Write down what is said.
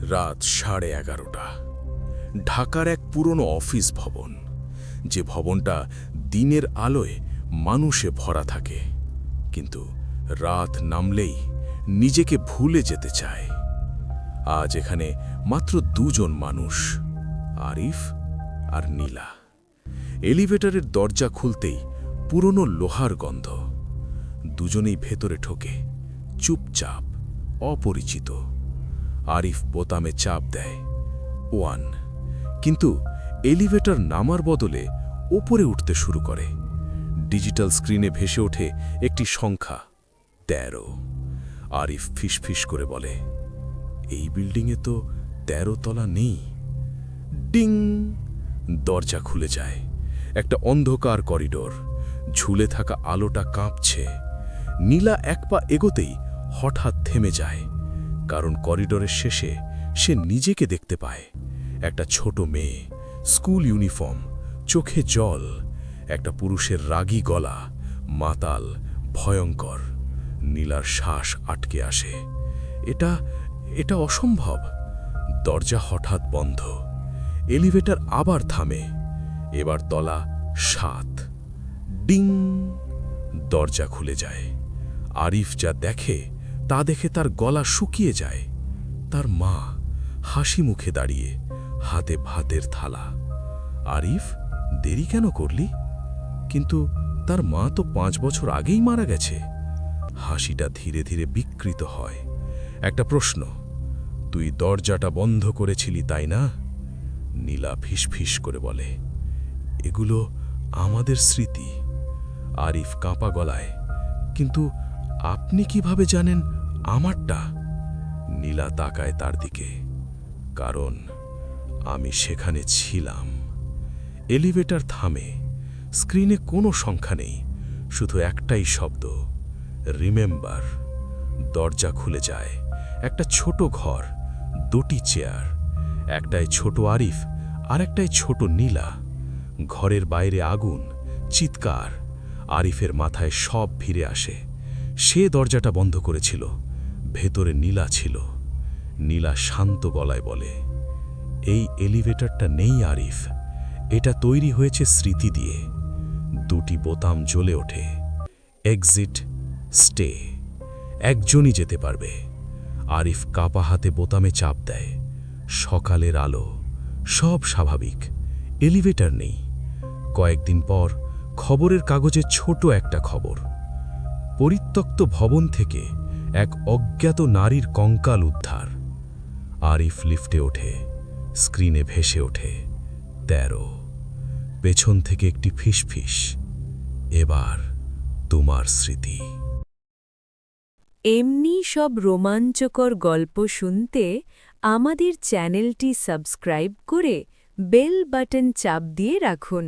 রাত সাড়ে এগারোটা। ঢাকার এক পুরনো অফিস ভবন, যে ভবনটা দিনের আলোয় মানুষে ভরা থাকে, কিন্তু রাত নামলেই নিজেকে ভুলে যেতে চায়। আজ এখানে মাত্র দুজন মানুষ, আরিফ আর নীলা। এলিভেটরের দরজা খুলতেই পুরনো লোহার গন্ধ, দুজনেই ভেতরে ঠোকে চুপচাপ, অপরিচিত। আরিফ বোতামে চাপ দেয়। ওয়ান, কিন্তু এলিভেটর নামার বদলে ওপরে উঠতে শুরু করে। ডিজিটাল স্ক্রিনে ভেসে ওঠে একটি সংখ্যা, তেরো। আরিফ ফিসফিস করে বলে, এই বিল্ডিংয়ে তো তেরো তলা নেই। ডিং! দরজা খুলে যায়। একটা অন্ধকার করিডোর, ঝুলে থাকা আলোটা কাঁপছে। নীলা এক পা এগোতেই হঠাৎ থেমে যায়। কারণ করিডোরের শেষে সে নিজেকে দেখতে পায়। একটা ছোট মেয়ে, স্কুল ইউনিফর্ম, চোখে জল, একটা পুরুষের রাগী গলা, মাতাল, ভয়ঙ্কর, নীলার শ্বাস আটকে আসে। এটা এটা অসম্ভব। দরজা হঠাৎ বন্ধ। এলিভেটর আবার থামে। এবার তলা সাত। ডিং! দরজা খুলে যায়। আরিফ যা দেখে তা দেখে তার গলা শুকিয়ে যায়। তার মা হাসি মুখে দাঁড়িয়ে হাতে ভাতের থালা। আরিফ, দেরি কেন করলি? কিন্তু তার মা তো পাঁচ বছর আগেই মারা গেছে। হাসিটা ধীরে ধীরে বিকৃত হয়। একটা প্রশ্ন, তুই দরজাটা বন্ধ করেছিলি তাই না? নীলা ফিসফিস করে বলে, এগুলো আমাদের স্মৃতি। আরিফ কাঁপা গলায়, কিন্তু আপনি কীভাবে জানেন আমারটা নীলা তাকায় তার দিকে, কারণ আমি সেখানে ছিলাম। এলিভেটর থামে, স্ক্রিনে কোনো সংখ্যা নেই, শুধু একটাই শব্দ, রিমেম্বার। দরজা খুলে যায়, একটা ছোট ঘর, দুটি চেয়ার একটায় ছোট আরিফ আর একটায় ছোট নীলা। ঘরের বাইরে আগুন, চিৎকার, আরিফের মাথায় সব ফিরে আসে। সে দরজাটা বন্ধ করেছিল। ভেতরে নীলা ছিল। নীলা শান্ত গলায় বলে, এই এলিভেটরটা নেই আরিফ। এটা তৈরি হয়েছে স্মৃতি দিয়ে। দুটি বোতাম জ্বলে ওঠে। Exit stay. একজনই যেতে পারবে। আরিফ কাপা হাতে বোতামে চাপ দেয়। সকালের আলো। সব স্বাভাবিক। এলিভেটর নেই। কয়েকদিন পর খবরের কাগজে ছোট একটা খবর। পরিত্যক্ত ভবন থেকে এক অজ্ঞাত নারীর কঙ্কাল উদ্ধার। আরিফ লিফটে ওঠে, স্ক্রিনে ভেসে ওঠে, তেরো। পেছন থেকে একটি ফিসফিস, এবার তোমার স্মৃতি। এমনি সব রোমাঞ্চকর গল্প শুনতে আমাদের চ্যানেলটি সাবস্ক্রাইব করে বেল বাটন চাপ দিয়ে রাখুন।